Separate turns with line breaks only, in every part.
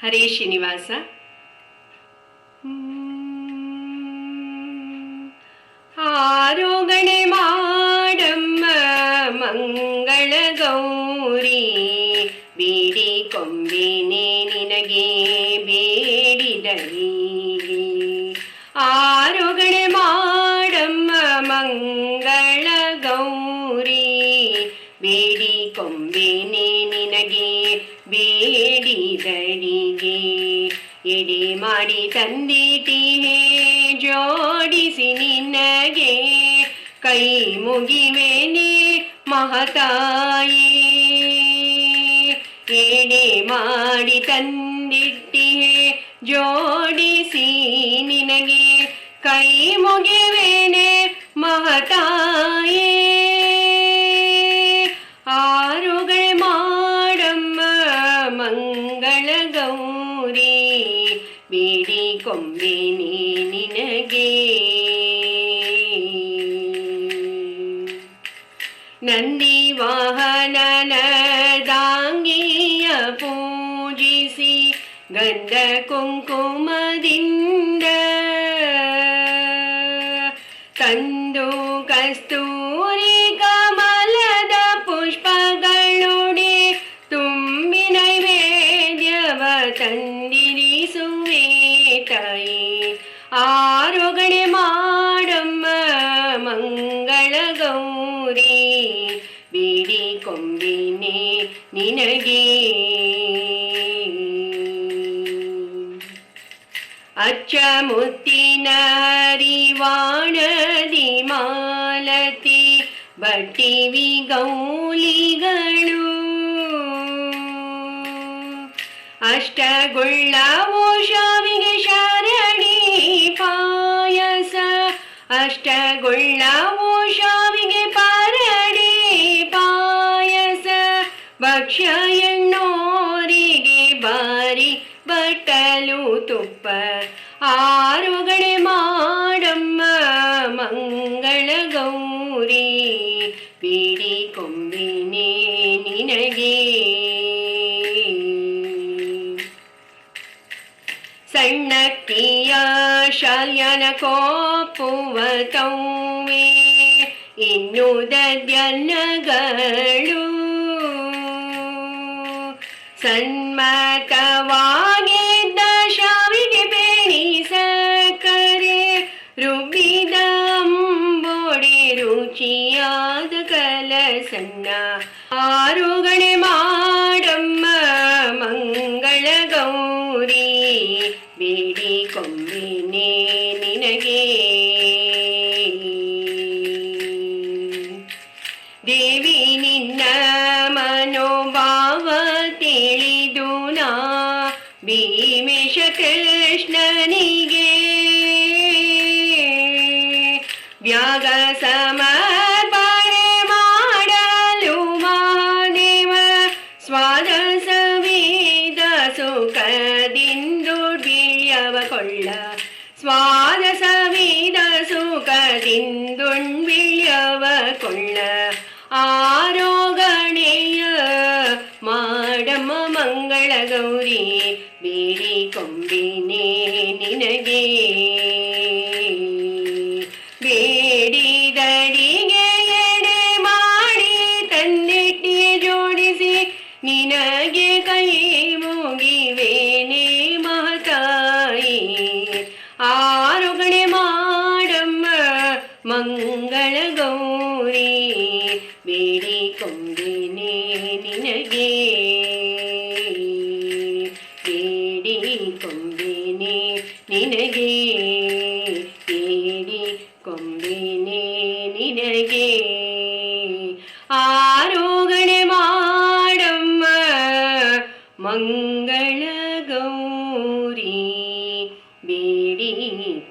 ಹರೇ ಶ್ರೀನಿವಾಸ ಕೊಂಬಿನೆ ನಿನಗೆ ಬೇಡಿದಡಿಗೆ ಎಡೆ ಮಾಡಿ ತಂದಿಟ್ಟಿಹೆ ಜೋಡಿಸಿ ನಿನಗೆ. ಕೈ ಮುಗಿವೆನೆ ಮಹತಾಯಿ. ಎಡೆ ಮಾಡಿ ತಂದಿಟ್ಟಿಹೆ ಜೋಡಿಸಿ ನಿನಗೆ. ಕೈ ಮುಗಿವೆನೆ ಮಹತಾಯೇ. ಬೇಡಿ ಕೊಂಬಿನಿ ನಿನಗೆ ನಂದಿ ವಾಹನನ ದಾಂಗಿಯ ಪೂಜಿಸಿ ಗಂಧ ಕುಂಕುಮದಿಂದ ತಂದು ಕಸ್ತೂರಿ ಕಮಲದ ಪುಷ್ಪಗಳೊಡೆ ತುಂಬಿ ನೈವೇದ್ಯವ ತಂದಿರಿಸುವೆ ಬೇಡಿ ಕೊಂಬಿನೆ ನಿನಗೆ ಅಚ್ಚ ಮುತ್ತಿನ ಹರಿವಾಣದಿ ಮಾಲತಿ, ಬಟ್ಟಿವಿ ಗೌಲಿಗಳು. ಅಷ್ಟಗುಳ್ಳ ಓಷಾವಿಗೆ ಶರಣಿ ಪಾಯಸ, ಅಷ್ಟಗುಳ್ಳ ಶಾವಿಗೆ ಭಕ್ಷ್ಯ ಎಣ್ಣೋರಿಗೆ ಬಾರಿ ಬಟ್ಟಲು ತುಪ್ಪ ಆರುಗಡೆ ಮಾಡಮ್ಮ ಮಂಗಳ ಗೌರಿ ಪೀಡಿ ಕೊಂಬಿನೆ ನಿನಗೆ ಸಣ್ಣಕ್ಕಿಯ ಶಾಲ್ಯನ ಕೋಪುವ ತೌವೆ ಇನ್ನು ದದ್ಯನ್ನಗಳು ಸನ್ಮತವಾಗಿದ್ದ ಶಾವಿಗೆ ಬೇಡಿ ಕರೆ ರುಬ್ಬಿದ ಅಂಬೋಡಿ ರುಚಿಯಾದ ಕಲಸನ್ನ ಆರುಗಣೆ ಮಾಡಮ್ಮ ಮಂಗಳ ಗೌರಿ ಬೇಡಿ ಕೊಂಬಿನೇ ನಿನಗೆ. ಭೀಮೇಶ ಕೃಷ್ಣನಿಗೆ. ವ್ಯಾಗ ಸಮರ್ಪಣೆ ಮಾಡಲು ಮಹಾದೇವ ಸ್ವಾದ ಸವಿದ ಸುಖದಿಂದು ಬೀಳ್ಯವ ಕೊಳ್ಳ. ಕೊಳ್ಳ. ಆರೋಗಣೆಯ ಮಾಡಮ್ಮ ಮಂಗಳ ಗೌರಿ ಬೇಡಿ ಕೊಂಬಿನೆ ನಿನಗೆ ಬೇಡಿದಡಿಗೆ ಎಡೆ ಮಾಡಿ ತಂದಿಟ್ಟಿ ಜೋಡಿಸಿ ನಿನಗೆ ಕೈ ಮುಗಿವೇನೆ ಮಹತಾಯಿ ಆರುಗಣೆ ಮಾಡಮ್ಮ ಮಂಗಳ ಗೌರಿ ಕೊಂಬಿನೆ ನಿನಗೆ ಬೇಡಿ ಕೊಂಬಿನೆ ನಿನಗೆ ಆರೋಗಣೆ ಮಾಡಮ್ಮ ಮಂಗಳ ಗೌರಿ ಬೇಡಿ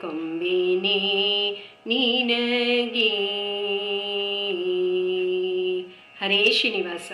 ಕೊಂಬಿನೆ ನಿನಗೆ ಹರೇ ಶ್ರೀನಿವಾಸ